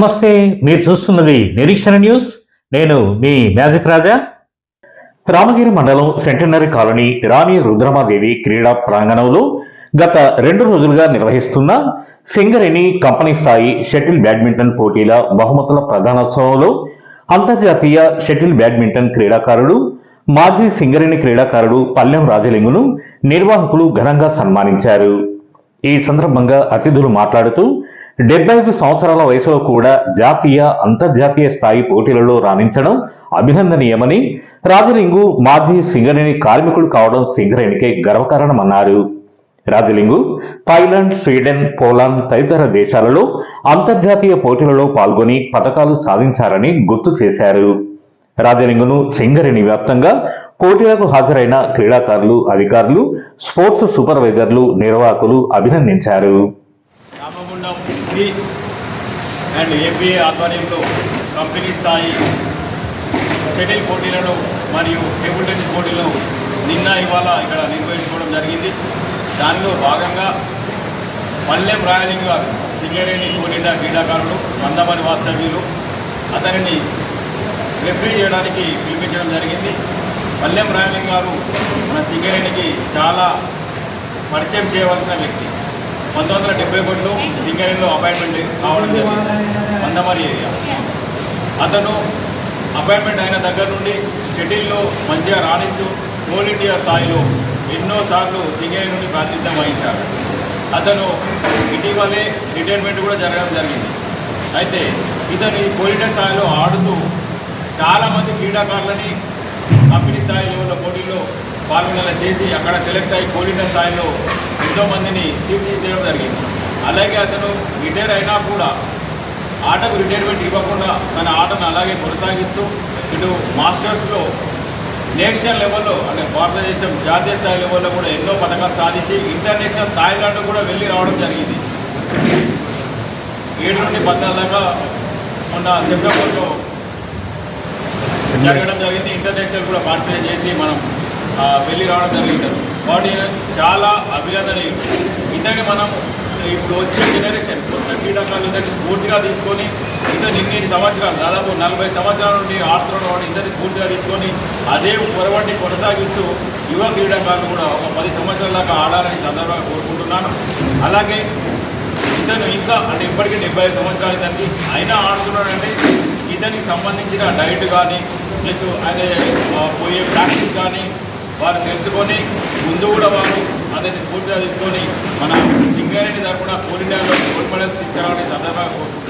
నమస్తే మీరు చూస్తున్నది నిరీక్షణ న్యూస్. నేను మీ మ్యాజిక్ రాజా. రామగిరి మండలం సెంటనరీ కాలనీ రాణి రుద్రమాదేవి క్రీడా ప్రాంగణంలో గత రెండు రోజులుగా నిర్వహిస్తున్న సింగరేణి కంపెనీ స్థాయి షటిల్ బ్యాడ్మింటన్ పోటీల బహుమతుల ప్రధానోత్సవంలో అంతర్జాతీయ షటిల్ బ్యాడ్మింటన్ క్రీడాకారుడు మాజీ సింగరేణి క్రీడాకారుడు పల్లెం రాజలింగును నిర్వాహకులు ఘనంగా సన్మానించారు. ఈ సందర్భంగా అతిథులు మాట్లాడుతూ డెబ్బై ఐదు సంవత్సరాల వయసులో కూడా జాతీయ అంతర్జాతీయ స్థాయి పోటీలలో రాణించడం అభినందనీయమని రాజలింగు మాజీ సింగరేణి కార్మికుడు కావడం సింగరేణికే గర్వకారణమన్నారు. రాజలింగు థాయిలాండ్ స్వీడన్ పోలాండ్ తదితర దేశాలలో అంతర్జాతీయ పోటీలలో పాల్గొని పథకాలు సాధించారని గుర్తు చేశారు. రాజలింగును సింగరేణి వ్యాప్తంగా పోటీలకు హాజరైన క్రీడాకారులు అధికారులు స్పోర్ట్స్ సూపర్వైజర్లు నిర్వాహకులు అభినందించారు. రామగుండం సి అండ్ ఏపీఏ ఆధ్వర్యంలో కంపెనీ స్థాయి షటిల్ పోటీలను మరియు టేబుల్ టెన్నిస్ పోటీలను నిన్న ఇవాళ ఇక్కడ నిర్వహించుకోవడం జరిగింది. దానిలో భాగంగా పల్లెం రాయలింగ్ గారు సింగరేణి కోలిన క్రీడాకారుడు మందమని వాస్తవ్యులు అతనిని రెఫరీ చేయడానికి పిలిపించడం జరిగింది. పల్లెం రాయలింగ్ గారు మన సింగరేణికి చాలా పరిచయం చేయవలసిన వ్యక్తి. పంతొమ్మిది వందల డెబ్బై ఒకటిలో సింగరేణిలో అపాయింట్మెంట్ కావడం జరిగింది. మందమరి ఏరియా. అతను అపాయింట్మెంట్ అయిన దగ్గర నుండి షటిల్లో మంచిగా రాణిస్తూ కోల్ ఇండియా స్థాయిలో ఎన్నోసార్లు సింగరేణి నుండి ప్రాతినిధ్యం వహించారు. అతను ఇటీవలే రిటైర్మెంట్ కూడా జరగడం జరిగింది. అయితే ఇతను ఇండియా స్థాయిలో ఆడుతూ చాలామంది క్రీడాకారులని కంపెనీ స్థాయి లెవెల్లో పోటీల్లో పాల్గొనేలా చేసి అక్కడ సెలెక్ట్ అయ్యి కోల్ ఇండియా స్థాయిలో ఎంతో మందిని తీర్చిదిద్దడం జరిగింది. అలాగే అతను రిటైర్ అయినా కూడా ఆటకు రిటైర్మెంట్ ఇవ్వకుండా తన ఆటను అలాగే కొనసాగిస్తూ ఇటు మాస్టర్స్లో నేషనల్ లెవెల్లో అంటే భారతదేశం జాతీయ స్థాయి లెవెల్లో కూడా ఎన్నో పథకాలు సాధించి ఇంటర్నేషనల్ థాయిలాండ్ కూడా వెళ్ళి రావడం జరిగింది. ఏడు నుండి పద్నాలుగు దాకా మొన్న సెప్టెంబర్లో జరగడం జరిగింది. ఇంటర్నేషనల్ కూడా పార్టిసిపేట్ చేసి మనం వెళ్ళి రావడం జరిగింది. వాటి చాలా అభినందనీయం ఇతని మనం ఇప్పుడు వచ్చే జనరేషన్ కొత్త క్రీడాకారులు ఇతన్ని స్ఫూర్తిగా తీసుకొని ఇతను ఇన్ని సంవత్సరాలు దాదాపు నలభై సంవత్సరాల నుండి ఆడుతున్న వాడు ఇతన్ని స్ఫూర్తిగా తీసుకొని అదే పొరవంటి కొనసాగిస్తూ యువ క్రీడాకారులు కూడా ఒక పది సంవత్సరాల దాకా ఆడాలని సందర్భంగా కోరుకుంటున్నాను. అలాగే ఇతను ఇంకా అంటే ఇప్పటికీ డెబ్బై సంవత్సరాలు ఇతనికి అయినా ఆడుతున్నాడంటే ఇతనికి సంబంధించిన డైట్ కానీ ప్లస్ అదే పోయే ప్రాక్టీస్ కానీ వారు తెలుసుకొని ముందు కూడా వారు అందరినీ స్ఫూర్తిగా తీసుకొని మన సింగారెడ్డి తరఫున కోల్ ఇండియాలో గోల్డ్ మెడల్ తీసుకురావాలని సందర్భంగా కోరుకుంటున్నాను